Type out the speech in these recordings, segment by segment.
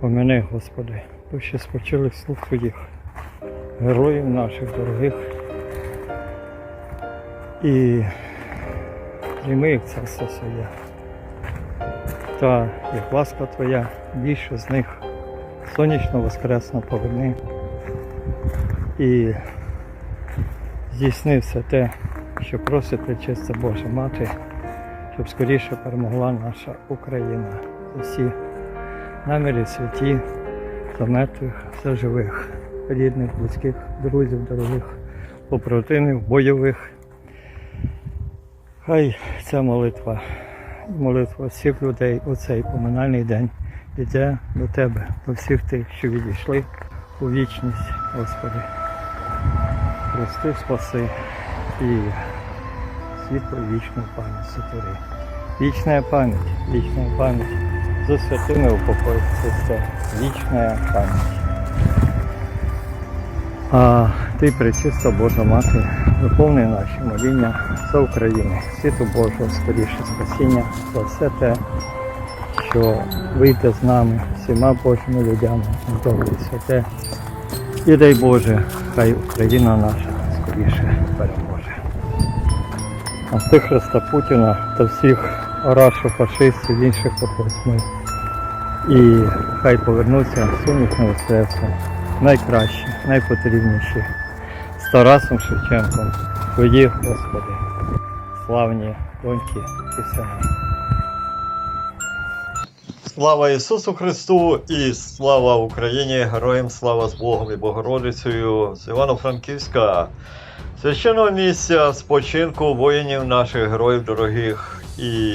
Помяни, Господи, душі спочилих слуг Твоїх, героїв наших дорогих. І прийми їх царство своє. Та як ласка Твоя, більше з них сонячно воскресно поверни. І здійсни все те, що просить Пречиста Божа Мати, щоб скоріше перемогла наша Україна. За всі наміри святі, за мертвих, за живих, рідних, близьких, друзів, дорогих, побратимів, бойових. Хай ця молитва, молитва всіх людей у цей поминальний день йде до Тебе, до всіх тих, що відійшли у вічність, Господи. Прости, спаси і світло вічну пам'ять сотвори. Вічна пам'ять, вічна пам'ять. За святими упокой Христе, вічна пам'ять. А ти, пречиста Божа Мати, виповни наші моління за Україну, світу Божого, скоріше спасіння, за все те, що вийде з нами, всіма Божими людями, добре святе. І дай Боже, хай Україна наша скоріше переможе. Антихриста Путіна та всіх орашів, фашистів, інших охотьми. І хай повернуться сонячне воскресло, найкращі, найпотрібніші з Тарасом Шевченком, твої, Господи, славні доньки і сини. Слава Ісусу Христу і слава Україні! Героям слава з Богом і Богородицею з Івано-Франківська, священного місця спочинку воїнів наших героїв дорогих і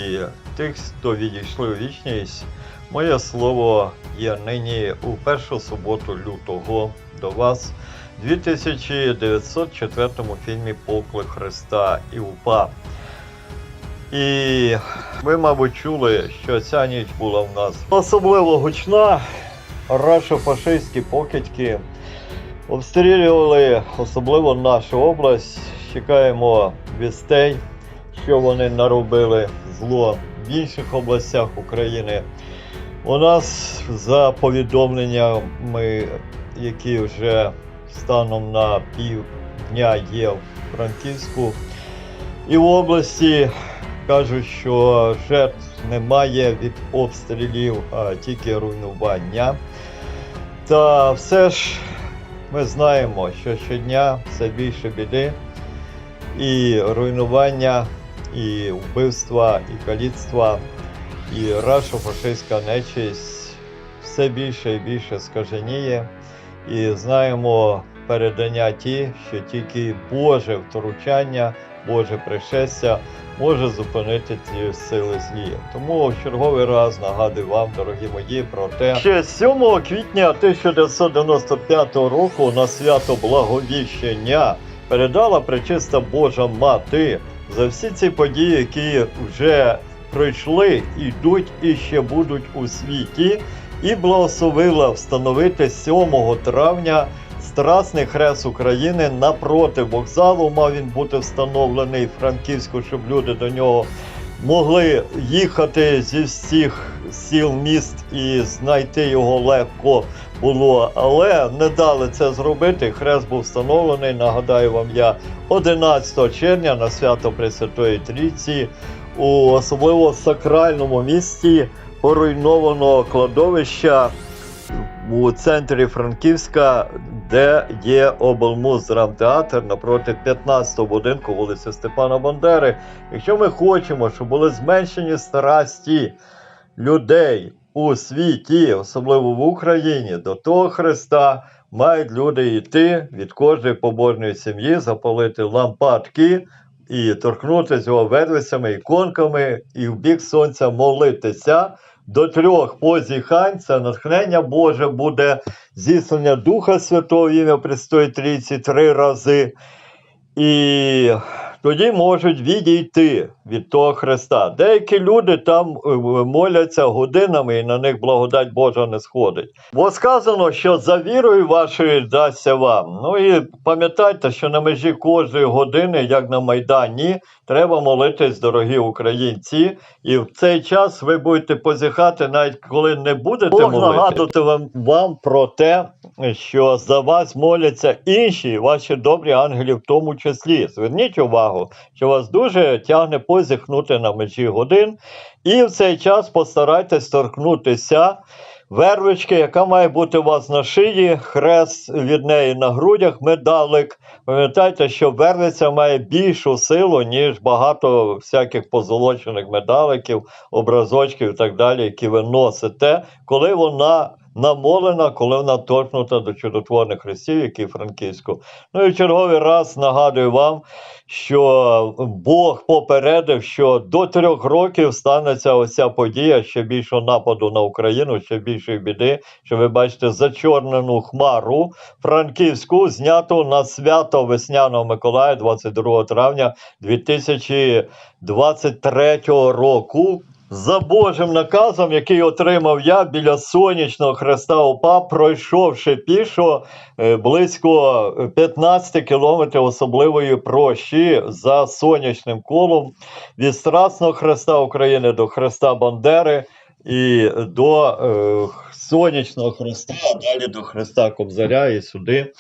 тих, хто відійшли у вічність. Моє слово є нині у першу суботу лютого до вас, 2904 фільмі Поклик Христа і УПА. І ви, мабуть, чули, що ця ніч була в нас особливо гучна. Рашо-фашистські покидьки обстрілювали особливо нашу область. Чекаємо вістей, що вони наробили зло в інших областях України. У нас за повідомленнями, які вже станом на півдня є в Франківську і в області, кажуть, що жертв немає від обстрілів, а тільки руйнування. Та все ж ми знаємо, що щодня все більше біди і руйнування, і вбивства, і каліцтва, і рашо-фашистська нечисть все більше і більше скаженіє. І знаємо передання ті, що тільки Боже втручання, Боже пришестя може зупинити ці сили злі. Тому в черговий раз нагадую вам, дорогі мої, про те, що 7 квітня 1995 року на свято Благовіщення передала пречиста Божа Мати за всі ці події, які вже пройшли, йдуть і ще будуть у світі, і благословила встановити 7 травня Страсний хрест України напроти вокзалу мав він бути встановлений Франківську, щоб люди до нього могли їхати зі всіх сіл міст і знайти його легко було. Але не дали це зробити. Хрест був встановлений. Нагадаю вам я 11 червня на свято Пресвятої Трійці у особливо сакральному місті поруйнованого кладовища у центрі Франківська, де є облмуздрамтеатр напроти 15-го будинку вулиці Степана Бандери. Якщо ми хочемо, щоб були зменшені страсті людей у світі, особливо в Україні, до того Христа мають люди йти від кожної побожної сім'ї, запалити лампадки і торкнутися його ведвицями, іконками, і в бік сонця молитися до трьох позіхань, натхнення Боже буде зіслання Духа Святого ім'я Престої Трійці три рази. І тоді можуть відійти від того Христа. Деякі люди там е, моляться годинами і на них благодать Божа не сходить. Бо сказано, що за вірою вашою дасться вам. Ну і пам'ятайте, що на межі кожної години, як на Майдані, треба молитись, дорогі українці. І в цей час ви будете позіхати, навіть коли не будете Бог молити. нагадувати вам, вам про те, що за вас моляться інші ваші добрі ангелі, в тому числі. Зверніть увагу, що вас дуже тягне позіхнути на межі годин, і в цей час постарайтесь торкнутися. Вервички, яка має бути у вас на шиї, хрест від неї на грудях, медалик. Пам'ятайте, що вервиця має більшу силу, ніж багато всяких позолочених медаликів, образочків і так далі, які ви носите, коли вона намолена, коли вона торкнута до чудотворних хрестів, які франківську. Ну і черговий раз нагадую вам, що Бог попередив, що до трьох років станеться оця подія ще більшого нападу на Україну, ще більшої біди. Що ви бачите зачорнену хмару франківську, зняту на свято весняного Миколая 22 травня 2023 року. За Божим наказом, який отримав я біля сонячного хреста ОПА, пройшовши пішо е, близько 15 кілометрів особливої прощі за сонячним колом від Страсного Хреста України до Хреста Бандери і до е, сонячного хреста, а далі до Хреста Кобзаря і сюди.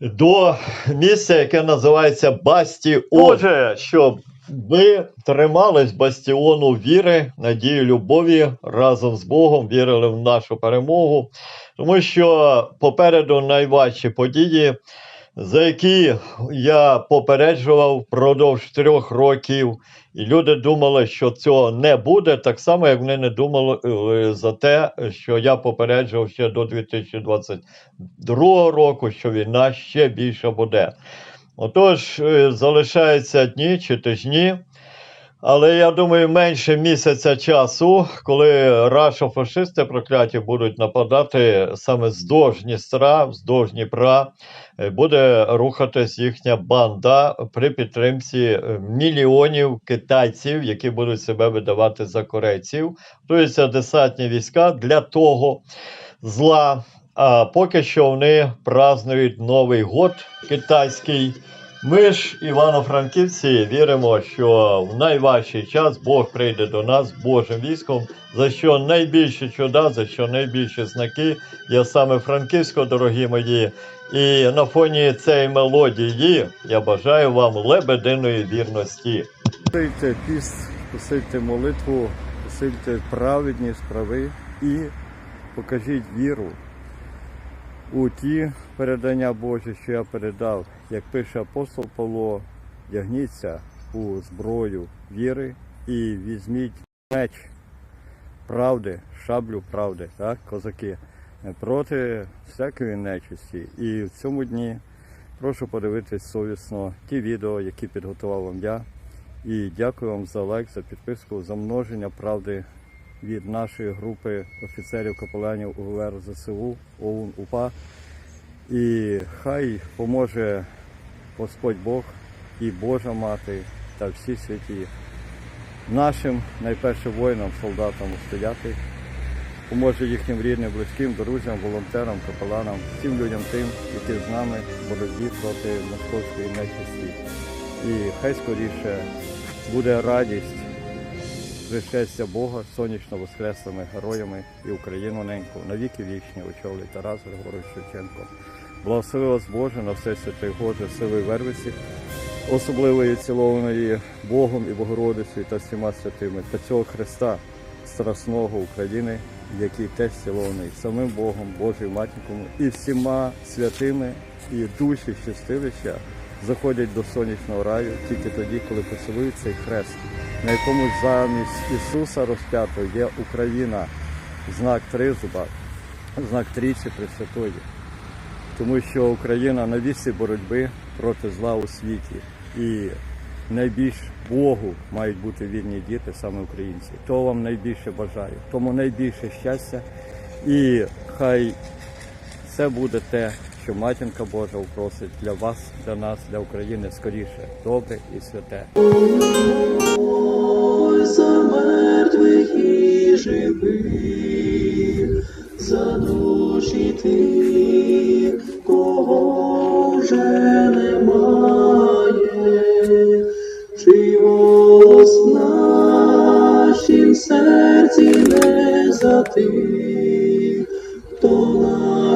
До місця, яке називається Бастіон. Отже, щоб ви тримались бастіону віри, надії, любові разом з Богом, вірили в нашу перемогу, тому що попереду найважчі події, за які я попереджував впродовж трьох років, і люди думали, що цього не буде, так само, як вони не думали е, за те, що я попереджував ще до 2022 року, що війна ще більше буде. Отож, е, залишаються дні чи тижні, але я думаю, менше місяця часу, коли рашофашисти прокляті будуть нападати саме вздовж Дністра, вздовж Дніпра, е, буде рухатись їхня банда при підтримці е, мільйонів китайців, які будуть себе видавати за корейців. Тобто десантні війська для того зла. А поки що вони празднують Новий год китайський. Ми ж, івано-франківці, віримо, що в найважчий час Бог прийде до нас Божим військом, за що найбільші чуда, за що найбільші знаки є саме Франківсько, дорогі мої. І на фоні цієї мелодії я бажаю вам лебединої вірності. Посильте піст, посильте молитву, посильте праведні справи і покажіть віру у ті передання Божі, що я передав, як пише апостол Павло, вдягніться у зброю віри і візьміть меч правди, шаблю правди, так, козаки, проти всякої нечисті. І в цьому дні прошу подивитись совісно ті відео, які підготував вам я. І дякую вам за лайк, за підписку, за множення правди від нашої групи офіцерів капеланів УВР ЗСУ ОУН УПА. І хай поможе Господь Бог і Божа Мати та всі святі нашим найперше воїнам, солдатам стояти, поможе їхнім рідним, близьким, друзям, волонтерам, капеланам, всім людям тим, які з нами в боротьбі проти московської нечисті. І хай скоріше буде радість пришестя Бога сонячно воскреслими героями і Україну неньку навіки вічні очолить Тарас Григорович Шевченко. Благослови вас Боже на все святий Боже, сили Вервиці, особливої цілованої Богом і Богородицею та всіма святими та цього Христа Страсного України, який теж цілований самим Богом, Божою матінкою і всіма святими і душі щастилища заходять до сонячного раю тільки тоді, коли поцілують цей хрест, на якому замість Ісуса розп'ятого є Україна, знак тризуба, знак трійці Пресвятої. Тому що Україна на вісі боротьби проти зла у світі. І найбільш Богу мають бути вільні діти, саме українці. То вам найбільше бажаю, тому найбільше щастя. І хай це буде те, що матінка Божа просить для вас, для нас, для України скоріше, добре і святе. Ой, за мертвих і живих, за душі тих, кого вже немає, голос в нашім серці не затих,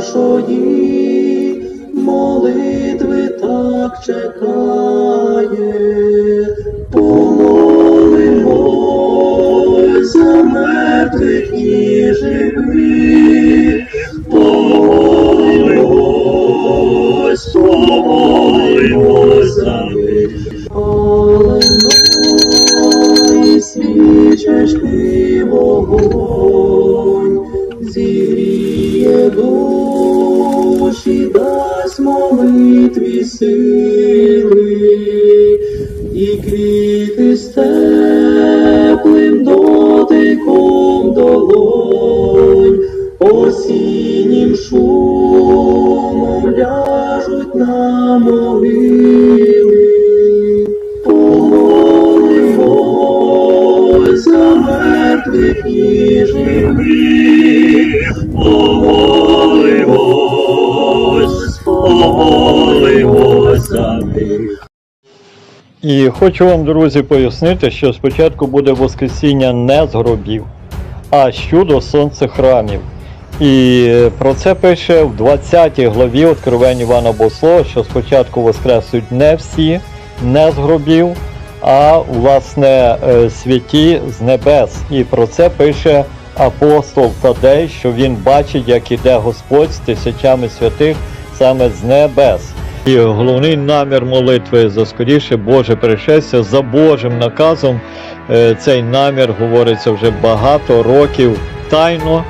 нашої молитви так чекає, помолимось за мертвих і живих, помолимось, помолимось за них. І свічечки вогонь, зігріє You. Хочу вам, друзі, пояснити, що спочатку буде Воскресіння не з гробів, а чудо сонце храмів. І про це пише в 20 главі Откровень Івана Богослова, що спочатку воскресуть не всі, не з гробів, а власне е, святі з небес. І про це пише апостол Тадей, що він бачить, як іде Господь з тисячами святих саме з небес. І головний намір молитви за скоріше Боже пришестя за Божим наказом. е, Цей намір говориться вже багато років тайно,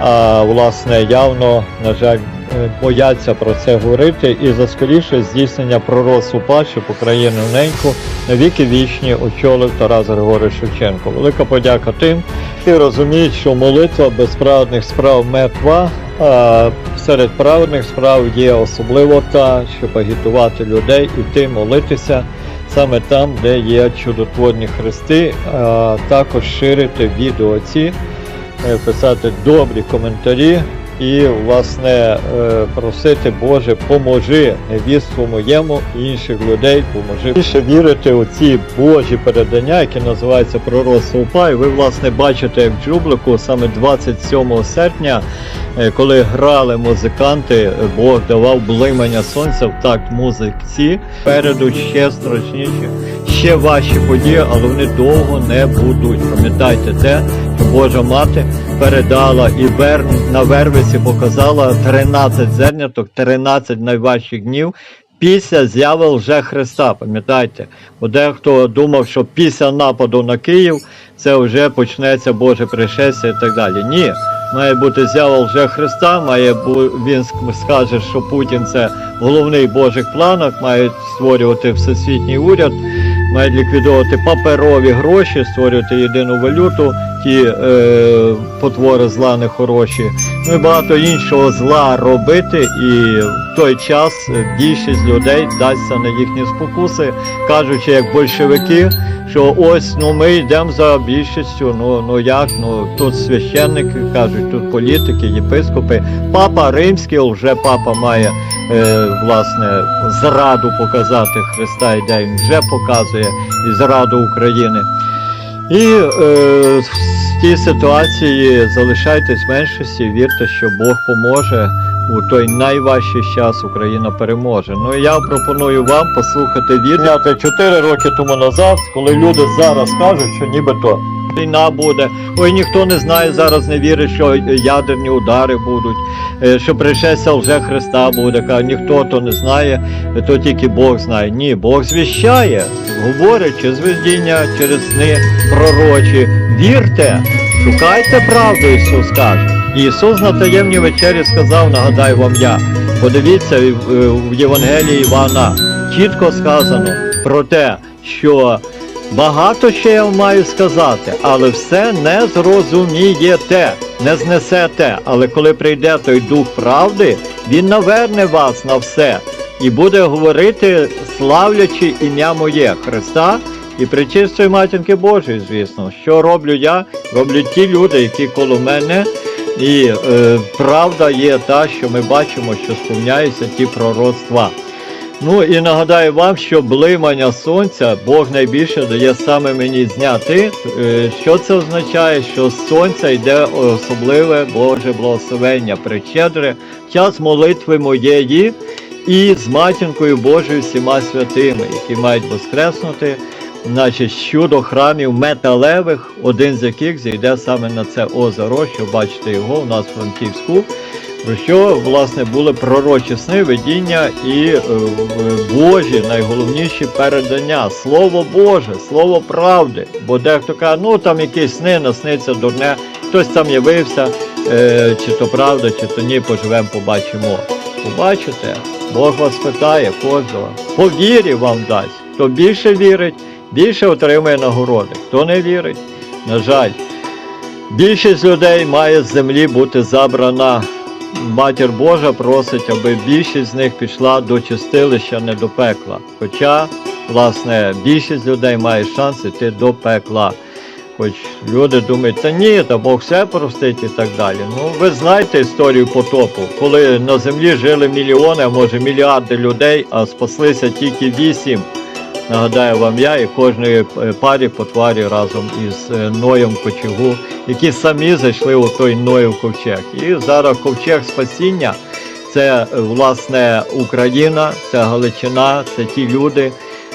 а власне явно, на жаль, е, бояться про це говорити. І за скоріше здійснення пророцтву Паче по країну неньку на віки вічні очолив Тарас Григорович Шевченко. Велика подяка тим, які розуміють, що молитва без праведних справ мертва. Серед праведних справ є особливо та, щоб агітувати людей іти молитися саме там, де є чудотворні хрести, а також ширити відео ці, е, писати добрі коментарі і, власне, е, просити Боже, поможи невісту моєму і інших людей, поможи. Більше вірити у ці Божі передання, які називаються пророцтво УПА. Ви, власне, бачите, як в Джублику саме 27 серпня, е, коли грали музиканти, Бог давав блимання сонця в такт музиці. Переду ще страшніші, ще важчі події, але вони довго не будуть. Пам'ятайте те, що Божа мати передала і вер... на Вервиці показала 13 зерняток, 13 найважчих днів. Після зяви лже Христа, пам'ятайте, бо дехто думав, що після нападу на Київ це вже почнеться Боже пришестя і так далі. Ні, має бути зява лже Христа, має він скаже, що Путін це головний Божих планах, мають створювати всесвітній уряд, мають ліквідовувати паперові гроші, створювати єдину валюту, ті е, потвори зла нехороші. Ну і багато іншого зла робити, і в той час більшість людей дасться на їхні спокуси, кажучи, як большевики, що ось ну ми йдемо за більшістю. Ну ну як? Ну тут священники кажуть, тут політики, єпископи. Папа римський, вже папа має власне зраду показати Христа, і де він вже показує і зраду України. І е, в тій ситуації залишайтесь в меншості, вірте, що Бог поможе у той найважчий час Україна переможе. Ну я пропоную вам послухати вірняти 4 роки тому назад, коли люди зараз кажуть, що нібито війна буде. Ой, ніхто не знає, зараз не вірить, що ядерні удари будуть, е, що пришестя вже Христа буде. Каже, ніхто то не знає, то тільки Бог знає. Ні, Бог звіщає, говорить через видіння, через сни пророчі. Вірте, шукайте правду, Ісус каже. Ісус на таємній вечері сказав, нагадаю вам я. Подивіться в в Євангелії Івана, чітко сказано про те, що Багато ще я маю сказати, але все не зрозумієте, не знесете. Але коли прийде той дух правди, він наверне вас на все і буде говорити, славлячи ім'я моє Христа і причистої матінки Божої, звісно. Що роблю я? Роблять ті люди, які коло мене. І е, правда є та, що ми бачимо, що сповняються ті пророцтва. Ну і нагадаю вам, що блимання сонця Бог найбільше дає саме мені зняти. Е, Що це означає? Що з сонця йде особливе Боже благословення, причедре, час молитви моєї і з матінкою Божою всіма святими, які мають воскреснути, значить, щодо храмів металевих, один з яких зійде саме на це озеро, що бачите його у нас в Франківську. Про що власне були пророчі сни, видіння і е, Божі найголовніші передання. Слово Боже, слово правди. Бо дехто каже, ну там якісь сни, насниться дурне, хтось там явився, е, чи то правда, чи то ні, поживемо, побачимо. Побачите, Бог вас питає кожного. По вірі вам дасть. Хто більше вірить, більше отримує нагороди. Хто не вірить, на жаль. Більшість людей має з землі бути забрана. Матір Божа просить, аби більшість з них пішла до чистилища, не до пекла. Хоча, власне, більшість людей має шанс йти до пекла. Хоч люди думають, та ні, та Бог все простить і так далі. Ну, ви знаєте історію потопу, коли на землі жили мільйони, а може мільярди людей, а спаслися тільки вісім. Нагадаю вам я і кожної е, парі по тварі разом із е, Ноєм Кочегу, які самі зайшли у той Ноїв ковчег. І зараз ковчег спасіння це е, власне Україна, це Галичина, це ті люди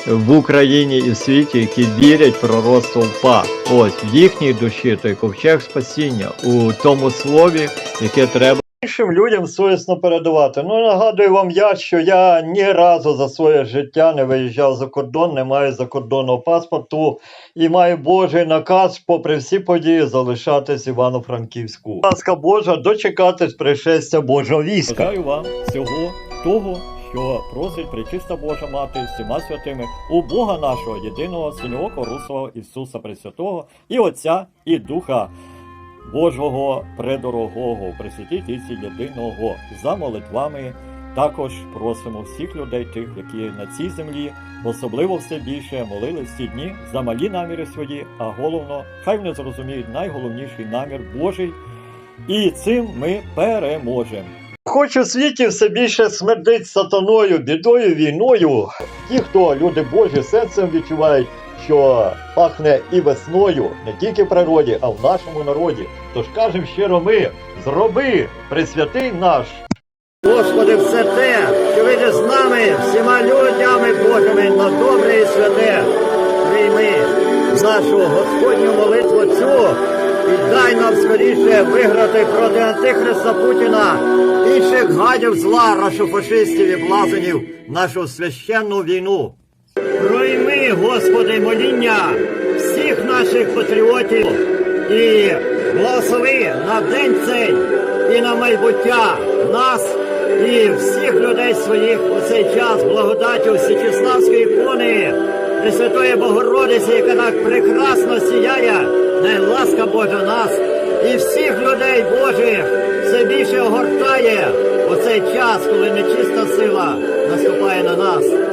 в Україні і світі, які вірять пророцтво УПА. Ось в їхній душі той ковчег спасіння у тому слові, яке треба. Іншим людям совісно передавати. Ну нагадую вам я, що я ні разу за своє життя не виїжджав за кордон, не маю закордонного паспорту і маю Божий наказ, попри всі події, залишатись Івано-Франківську. Ласка Божа, дочекатись пришестя Божого війська. Бажаю вам всього того, що просить пречиста Божа Мати всіма святими у Бога нашого єдиного синього русого Ісуса Пресвятого і Отця, і Духа. Божого предорогого, Пресвятій Тійці єдиного за молитвами. Також просимо всіх людей, тих, які на цій землі, особливо все більше молились ці дні за малі наміри свої, а головно, хай вони зрозуміють найголовніший намір Божий, і цим ми переможемо. Хоч у світі все більше смердить сатаною, бідою, війною. Ті, хто люди Божі серцем відчувають, що пахне і весною, не тільки в природі, а в нашому народі. Тож кажемо щиро ми, зроби, присвятий наш. Господи, все те, що вийде з нами, всіма людями Божими на добре і святе, прийми нашу Господню молитву цю і дай нам скоріше виграти проти Антихриста Путіна, інших гадів зла, рашофашистів і блазенів нашу священну війну. Господи, моління всіх наших патріотів і благослови на день цей і на майбуття нас і всіх людей своїх у цей час благодаттю Січеславської ікони Пресвятої Богородиці, яка так прекрасно сіяє, най ласка Божа нас і всіх людей Божих все більше огортає у цей час, коли нечиста сила наступає на нас.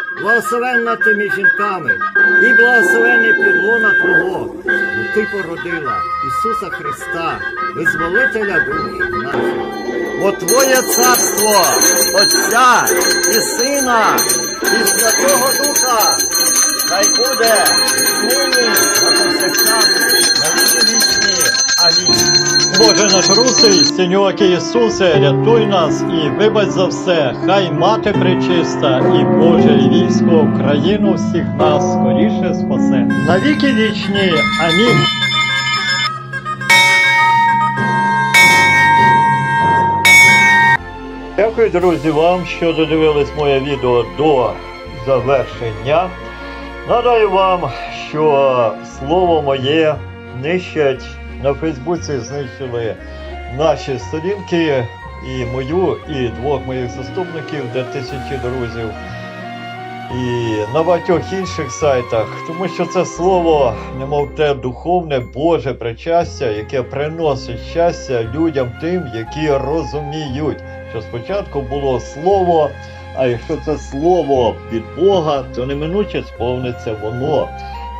благословенна ти між жінками, і благословенний підлона Твого, бо ти породила Ісуса Христа, визволителя душ наших. Бо Твоє царство, Отця і Сина, і Святого Духа, хай буде нині на повсякчас, на віки вічні. Амінь. Боже наш русий, Синьоки Ісусе, рятуй нас і вибач за все. Хай мати пречиста і Боже і військо Україну всіх нас скоріше спасе. Навіки вічні. Амінь. Дякую, друзі, вам, що додивились моє відео до завершення. Нагадаю вам, що слово моє нищать на Фейсбуці, знищили наші сторінки, і мою, і двох моїх заступників, де тисячі друзів, і на багатьох інших сайтах, тому що це слово, немов те духовне Боже причастя, яке приносить щастя людям тим, які розуміють, що спочатку було слово. А якщо це слово від Бога, то неминуче сповниться воно.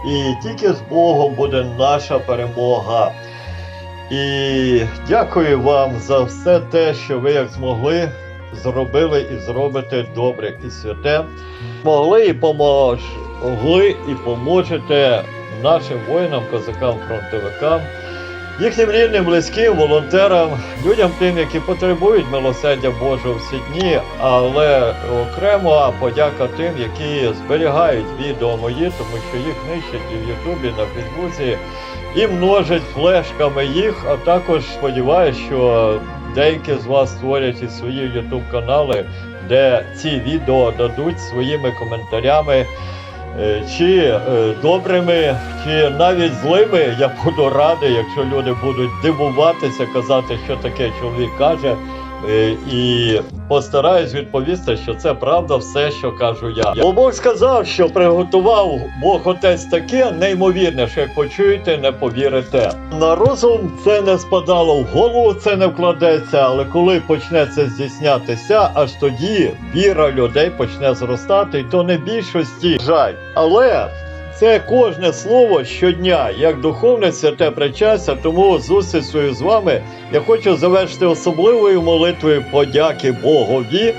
І тільки з Богом буде наша перемога. І дякую вам за все те, що ви як змогли, зробили і зробите добре і святе. Могли і помогли і поможете нашим воїнам, козакам, фронтовикам, їхнім рідним, близьким, волонтерам, людям тим, які потребують милосердя Божого всі дні, але окремо подяка тим, які зберігають відео мої, тому що їх нищать і в Ютубі, на Фейсбуці, і множать флешками їх. А також сподіваюся, що деякі з вас створять і свої Ютуб канали, де ці відео дадуть своїми коментарями. Е, Чи е, добрими, чи навіть злими, я буду радий, якщо люди будуть дивуватися, казати, що таке чоловік каже, і постараюсь відповісти, що це правда, все, що кажу я. Бо Бог сказав, що приготував Бог Отець таке неймовірне, що як почуєте, не повірите. На розум це не спадало, в голову це не вкладеться, але коли почне це здійснятися, аж тоді віра людей почне зростати, і то не більшості жаль. Але це кожне слово щодня, як духовне святе причастя, тому зустріч свою з вами я хочу завершити особливою молитвою подяки Богові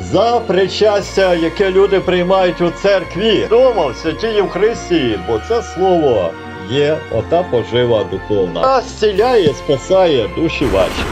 за причастя, яке люди приймають у церкві. Дома, в святій Євхристії, бо це слово є ота пожива духовна. А зціляє, спасає душі ваші.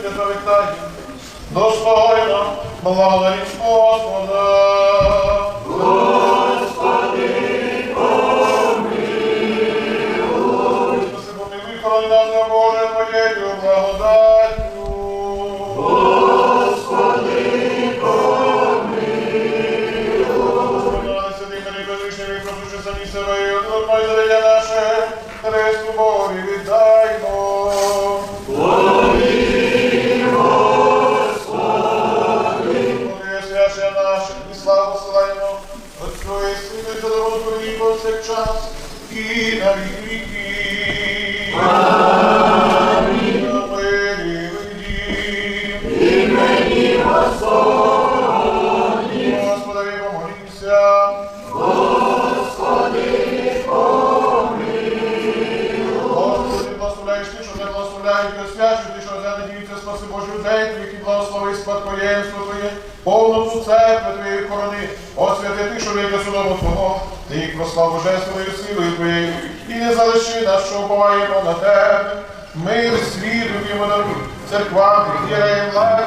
Дозволяючи зашити за віктані. Господа. Які благослови спадкоємство Твоє, повноту церкви Твоєї корони, освяти ти, що вийде судому Твого, ти їх прослав божественною силою Твоєю, і не залиши нас, що уповаємо на Тебе. Мир, світу, і даруй, церквам, єреям, владі,